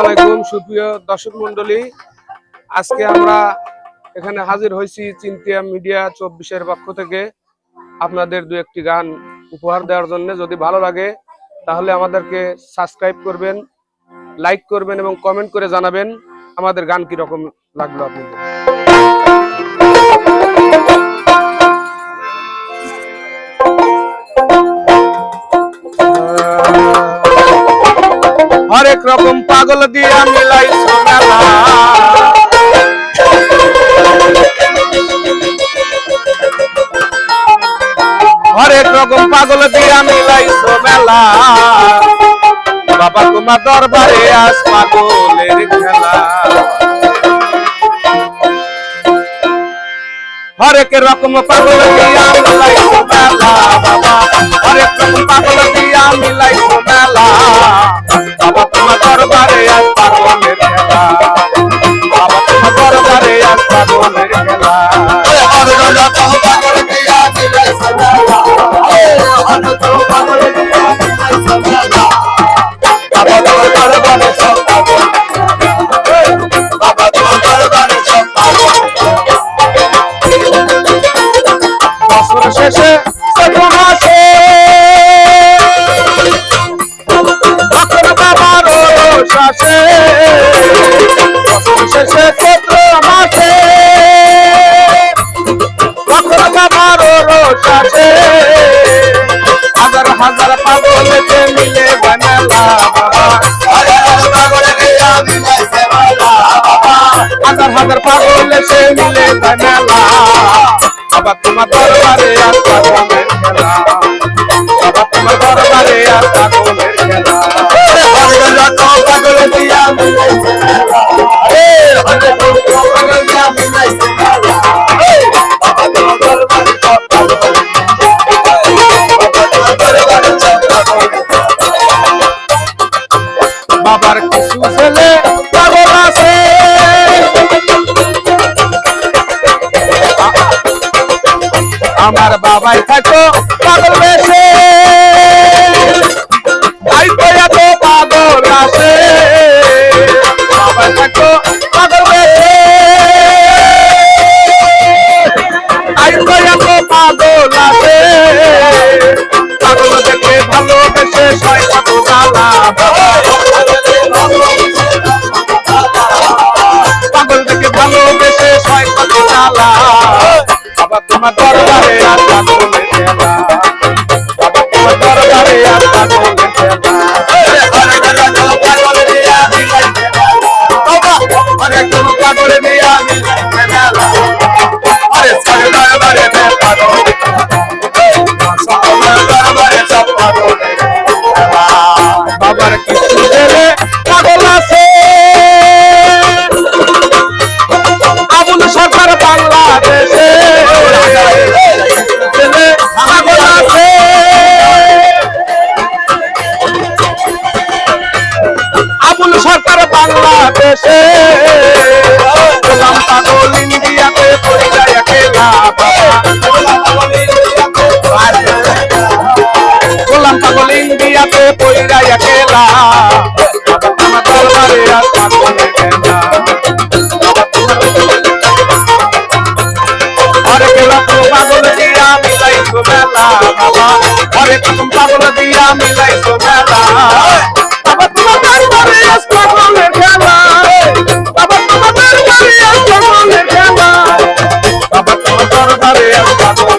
আলাইকুম, সুপ্রিয় দর্শক মন্ডলী আজকে আমরা এখানে হাজির হয়েছি চিন্তিয়া মিডিয়া চব্বিশের পক্ষ থেকে। আপনাদের দু একটি গান উপহার দেওয়ার জন্য। যদি ভালো লাগে, তাহলে আমাদেরকে সাবস্ক্রাইব করবেন, লাইক করবেন এবং কমেন্ট করে জানাবেন আমাদের গান কি রকম লাগল আপনাদের। হরেক রকম পাগল দিয়া মিলাই মেলা হরেক রকম পাগল দিয়া মিলাই মেলা বাবা, তোমার দরবারে আস পাগলের খেলা। হরেক রকম পাগল দিয়া মিলাই মেলা বাবা। হরেক দরবারে আস। পাগলের খেলা শেষে শ্বাসে হাজার হাজার পাগলেতে মিলে বানালা হাজার হাজার পাগল সে মিলে বানালা বাবা তোমার দরবারে খেলা বাবা তোমার দরবারে আর আমার বাবাই থাকো পাগল বেশে। জ্বালা বাবা, তোমার দরবারে আর পাগলের খেলা বাবা, তোমার দরবারে আর পাগলের খেলা অনেক পাগলে বাংলাদেশে। গোলাম পাগল ইন্ডিয়াতে পড়ে যায় একেলা গোলাম পাগল ইন্ডিয়াতে পড়ে যায় একেলা তোমার দরবারে আর পাগলের খেলা হরে গেলা তো পাগল দিয়া মিলাই তো মেলা বাবা। হরে রকম পাগল দিয়া মিলাই তো মেলা। তোমার দরবারে আজ